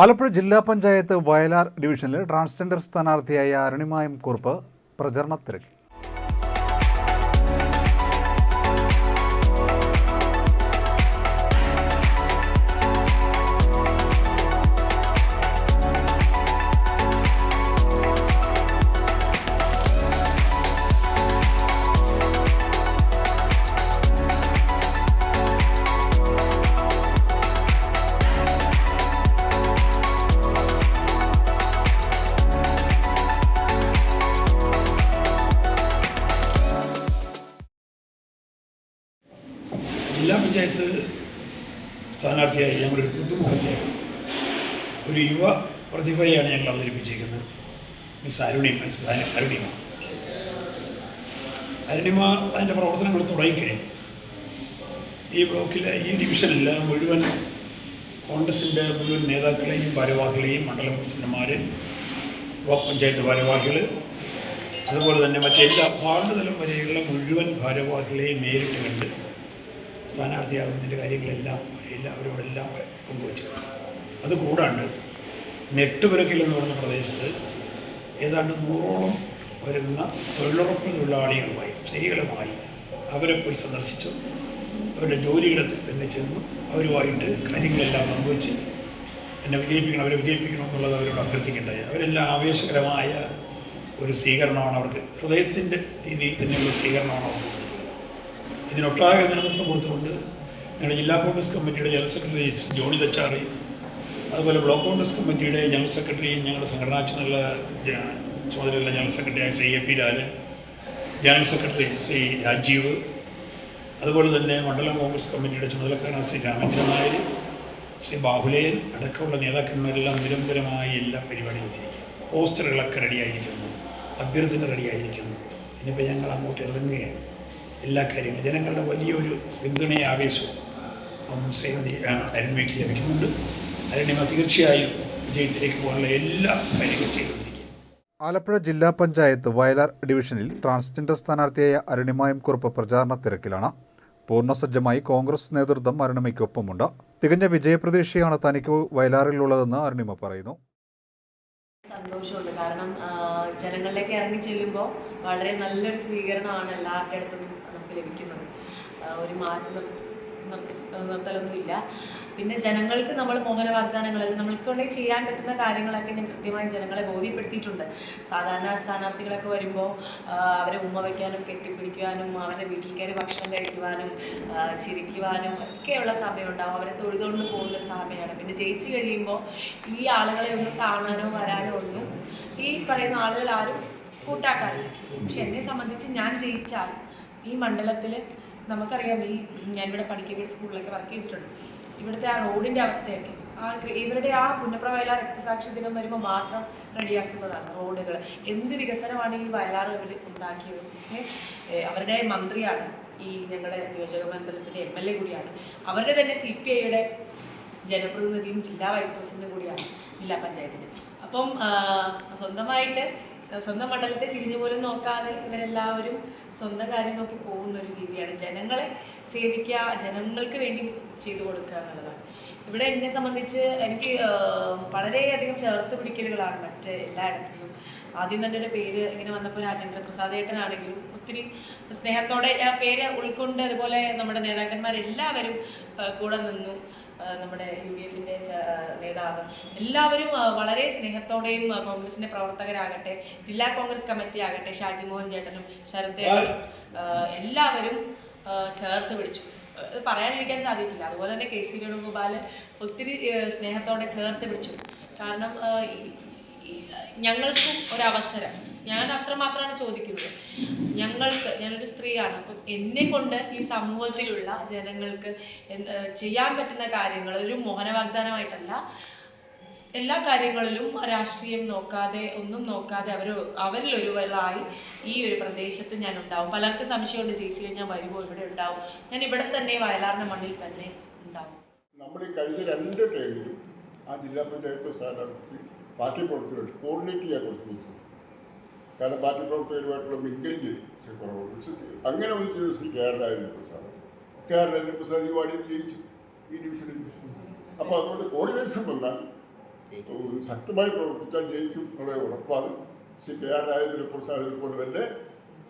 ആലപ്പുഴ ജില്ലാ പഞ്ചായത്ത് വയലാർ ഡിവിഷനിൽ ട്രാൻസ്ജെൻഡർ സ്ഥാനാർത്ഥിയായ അരുണിമായം കുറുപ്പ് പ്രചരണത്തിരക്കി. ജില്ലാ പഞ്ചായത്ത് സ്ഥാനാർത്ഥിയായി ഞങ്ങളൊരു പുതുമുഖത്തെ ഒരു യുവ പ്രതിഭയാണ് ഞങ്ങൾ അവതരിപ്പിച്ചിരിക്കുന്നത്. മിസ് അരുണിമ അരുണിമ അരുണിമ അതിന്റെ പ്രവർത്തനങ്ങൾ തുടങ്ങിക്കഴിഞ്ഞു. ഈ ബ്ലോക്കിലെ ഈ ഡിവിഷനിലെ മുഴുവൻ കോൺഗ്രസിന്റെ മുഴുവൻ നേതാക്കളെയും ഭാരവാഹികളെയും മണ്ഡലം പ്രസിഡന്റുമാർ ബ്ലോക്ക് പഞ്ചായത്ത് ഭാരവാഹികൾ അതുപോലെ തന്നെ മറ്റെല്ലാ വാർഡ് തലം വരെയുള്ള മുഴുവൻ ഭാരവാഹികളെയും നേരിട്ട് കണ്ട് സ്ഥാനാർത്ഥിയാകുന്നതിന്റെ കാര്യങ്ങളെല്ലാം എല്ലാവരോടെല്ലാം പങ്കുവച്ചു അത് കൂടാണ്ട് നെട്ടുപുരക്കിൽ എന്ന് പറഞ്ഞ പ്രദേശത്ത് ഏതാണ്ട് നൂറോളം വരുന്ന തൊഴിലുറപ്പ് തൊഴിലാളികളുമായി സ്ത്രീകളുമായി അവരെ പോയി സന്ദർശിച്ചു. അവരുടെ ജോലിയിടത്തിൽ തന്നെ ചെന്നു അവരുമായിട്ട് കാര്യങ്ങളെല്ലാം പങ്കുവച്ച് എന്നെ വിജയിപ്പിക്കണം അവരെ വിജയിപ്പിക്കണം എന്നുള്ളത് അവരോട് അഭ്യർത്ഥിക്കേണ്ടായി. അവരെല്ലാം ആവേശകരമായ ഒരു സ്വീകരണമാണ് അവർക്ക്. ഹൃദയത്തിന്റെ രീതിയിൽ തന്നെയുള്ള സ്വീകരണമാണ് അവർക്ക്. ഇതിനൊട്ടാകെ നേതൃത്വം കൊടുത്തുകൊണ്ട് ഞങ്ങളുടെ ജില്ലാ കോൺഗ്രസ് കമ്മിറ്റിയുടെ ജനറൽ സെക്രട്ടറി ജോണി തച്ചാറി അതുപോലെ ബ്ലോക്ക് കോൺഗ്രസ് കമ്മിറ്റിയുടെ ജനറൽ സെക്രട്ടറി ഞങ്ങളുടെ സംഘടനാ ചുമതല ചുമതലയുള്ള ജനറൽ സെക്രട്ടറിയായ Shri A P Lalan general secretary Shri Rajeev അതുപോലെ തന്നെ മണ്ഡലം കോൺഗ്രസ് കമ്മിറ്റിയുടെ ചുമതലക്കാരൻ ശ്രീ രാമചന്ദ്രൻ നായർ ശ്രീ ബാഹുലേൻ അടക്കമുള്ള നേതാക്കന്മാരെല്ലാം നിരന്തരമായി എല്ലാ പരിപാടിയും വെച്ചിരിക്കുന്നു പോസ്റ്ററുകളൊക്കെ റെഡിയായിരിക്കുന്നു അഭ്യർത്ഥന റെഡിയായിരിക്കുന്നു ഇനിയിപ്പോൾ ഞങ്ങൾ അങ്ങോട്ട് ഇറങ്ങുകയാണ്. എല്ലാ കാര്യങ്ങളും. ജനങ്ങളുടെ വലിയൊരു പിന്തുണയും ആവേശവും ശ്രീമതി അരുണിമയ്ക്ക് ലഭിക്കുന്നുണ്ട്. അരുണിമ തീർച്ചയായും വിജയത്തിലേക്ക് പോകാനുള്ള എല്ലാ കാര്യങ്ങളും ചെയ്തുകൊണ്ടിരിക്കും ആലപ്പുഴ ജില്ലാ പഞ്ചായത്ത് വയലാർ ഡിവിഷനിൽ ട്രാൻസ്ജെൻഡർ സ്ഥാനാർത്ഥിയായ അരുണിമായം കുറുപ്പ് പ്രചാരണ തിരക്കിലാണ്. പൂർണസജ്ജമായി കോൺഗ്രസ് നേതൃത്വം അരുണിമയ്ക്കൊപ്പമുണ്ട്. തികഞ്ഞ വിജയപ്രതീക്ഷയാണ് തനിക്ക് വയലാറിലുള്ളതെന്ന് അരുണിമ പറയുന്നു. സന്തോഷമുണ്ട്. കാരണം ജനങ്ങളിലേക്ക് ഇറങ്ങി ചെല്ലുമ്പോൾ വളരെ നല്ലൊരു സ്വീകരണമാണ് എല്ലാവരുടെ അടുത്തും ലഭിക്കുന്നത്. ഒരു മാറ്റം നിർ നിർ- നിർത്തലൊന്നുമില്ല. പിന്നെ ജനങ്ങൾക്ക് നമ്മൾ മോഹന വാഗ്ദാനങ്ങൾ നമ്മൾക്ക് കൊണ്ട് ചെയ്യാൻ പറ്റുന്ന കാര്യങ്ങളൊക്കെ ഞാൻ കൃത്യമായി ജനങ്ങളെ ബോധ്യപ്പെടുത്തിയിട്ടുണ്ട്. സാധാരണ സ്ഥാനാർത്ഥികളൊക്കെ വരുമ്പോൾ അവരെ ഉമ്മ വയ്ക്കാനും കെട്ടിപ്പിടിക്കുവാനും അവരുടെ വീട്ടിൽ കയറി ഭക്ഷണം കഴിക്കുവാനും ചിരിക്കുവാനും ഒക്കെയുള്ള സമയമുണ്ടാവും. അവരെ തൊഴുതുകൊണ്ട് പോകുന്ന സമയമാണ്. പിന്നെ ജയിച്ചു കഴിയുമ്പോൾ ഈ ആളുകളെ ഒന്നും കാണാനോ വരാനോ ഒന്നും ഈ പറയുന്ന ആളുകൾ ആരും കൂട്ടാക്കാറില്ല. പക്ഷെ എന്നെ സംബന്ധിച്ച് ഞാൻ ജയിച്ചാൽ ഈ മണ്ഡലത്തിൽ നമുക്കറിയാം ഈ ഞാനിവിടെ പഠിക്കവീട് സ്കൂളിലൊക്കെ വർക്ക് ചെയ്തിട്ടുണ്ട്. ഇവിടുത്തെ ആ റോഡിന്റെ അവസ്ഥയൊക്കെ ആ ഇവരുടെ ആ പുന്നപ്ര വയലാർ രക്തസാക്ഷി ദിനം വരുമ്പോൾ മാത്രം റെഡിയാക്കുന്നതാണ് റോഡുകൾ എന്ത് വികസനമാണ് ഈ വയലാർ അവർ ഉണ്ടാക്കിയത്? അവരുടെ മന്ത്രിയാണ് ഈ ഞങ്ങളുടെ നിയോജക മണ്ഡലത്തിലെ എം എൽ എ കൂടിയാണ്. അവരുടെ തന്നെ സി പി ഐയുടെ ജനപ്രതിനിധിയും ജില്ലാ വൈസ് പ്രസിഡന്റും കൂടിയാണ് ജില്ലാ പഞ്ചായത്തിന് അപ്പം സ്വന്തമായിട്ട് സ്വന്തം മണ്ഡലത്തെ തിരിഞ്ഞു പോലും നോക്കാതെ ഇവരെല്ലാവരും സ്വന്തം കാര്യം നോക്കി പോകുന്ന ഒരു രീതിയാണ്. ജനങ്ങളെ സേവിക്കുക ജനങ്ങൾക്ക് വേണ്ടി ചെയ്തു കൊടുക്കുക എന്നുള്ളതാണ്. ഇവിടെ എന്നെ സംബന്ധിച്ച് എനിക്ക് വളരെയധികം ചേർത്ത് പിടിക്കലുകളാണ് മറ്റ് എല്ലായിടത്തുനിന്നും ആദ്യം തന്നെ ഒരു പേര് ഇങ്ങനെ വന്നപ്പോൾ രാജേന്ദ്ര പ്രസാദ് ഏട്ടനാണെങ്കിലും ഒത്തിരി സ്നേഹത്തോടെ ആ പേര് ഉൾക്കൊണ്ട് അതുപോലെ നമ്മുടെ നേതാക്കന്മാരെല്ലാവരും കൂടെ നിന്നു. നമ്മുടെ യു ഡി എഫിന്റെ നേതാവ്. എല്ലാവരും വളരെ സ്നേഹത്തോടെയും കോൺഗ്രസിന്റെ പ്രവർത്തകരാകട്ടെ ജില്ലാ കോൺഗ്രസ് കമ്മിറ്റി ആകട്ടെ ഷാജി മോഹൻ ചേട്ടനും ശരത് എല്ലാവരും ചേർത്ത് പിടിച്ചു. പറയാനിരിക്കാൻ സാധിക്കില്ല. അതുപോലെ തന്നെ കെ സി വേണുഗോപാൽ ഒത്തിരി സ്നേഹത്തോടെ ചേർത്ത് പിടിച്ചു. കാരണം ഞങ്ങൾക്കും ഒരവസരം. ഞാൻ അത്രമാത്രമാണ് ചോദിക്കുന്നത്. ഞങ്ങൾക്ക് ഞാനൊരു സ്ത്രീയാണ്. അപ്പം എന്നെ കൊണ്ട് ഈ സമൂഹത്തിലുള്ള ജനങ്ങൾക്ക് ചെയ്യാൻ പറ്റുന്ന കാര്യങ്ങൾ ഒരു മോഹന വാഗ്ദാനമായിട്ടല്ല എല്ലാ കാര്യങ്ങളിലും രാഷ്ട്രീയം നോക്കാതെ ഒന്നും നോക്കാതെ അവർ അവരിൽ ഒരുവരായി ഈ ഒരു പ്രദേശത്ത് ഞാൻ ഉണ്ടാവും. പലർക്കും സംശയമുണ്ട് ജയിച്ചു കഴിഞ്ഞാൽ വരുമോ ഇവിടെ ഉണ്ടാവും. ഞാൻ ഇവിടെ തന്നെ വയലാറിന്റെ മണ്ണിൽ തന്നെ ഉണ്ടാവും. നമ്മൾ ഈ കഴിഞ്ഞ രണ്ട് ടൈമിലും ആ ജില്ലാ പഞ്ചായത്ത് സ്ഥാനാർത്ഥിക്ക് പാർട്ടി പ്രവർത്തകരുമായിട്ട് കോർഡിനേറ്റ് ചെയ്യാൻ കുറച്ച് ബുദ്ധിമുട്ടുണ്ട്. കാരണം പാർട്ടി പ്രവർത്തകരുമായിട്ടുള്ള മിങ്കിളിങ് ഇച്ചിരി അങ്ങനെ ഒന്ന് ചെയ്ത Shri K R Rajendra Prasad K Rajendra Prasad ഈ വാർഡിൽ ജയിച്ചു. ഈ ഡിവിഷനിൽ. അപ്പോൾ അതുകൊണ്ട് കോർഡിനേഷൻ വന്നാൽ ശക്തമായി പ്രവർത്തിച്ചാൽ ജയിക്കും എന്നുള്ള ഉറപ്പാണ് ശ്രീ കെ ആർ രാജേന്ദ്ര പ്രസാദിനെ പോലെ തന്നെ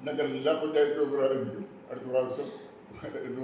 ഞങ്ങൾ ജില്ലാ പഞ്ചായത്ത് പ്രാരംഭിക്കും അടുത്ത പ്രാവശ്യം എന്ന്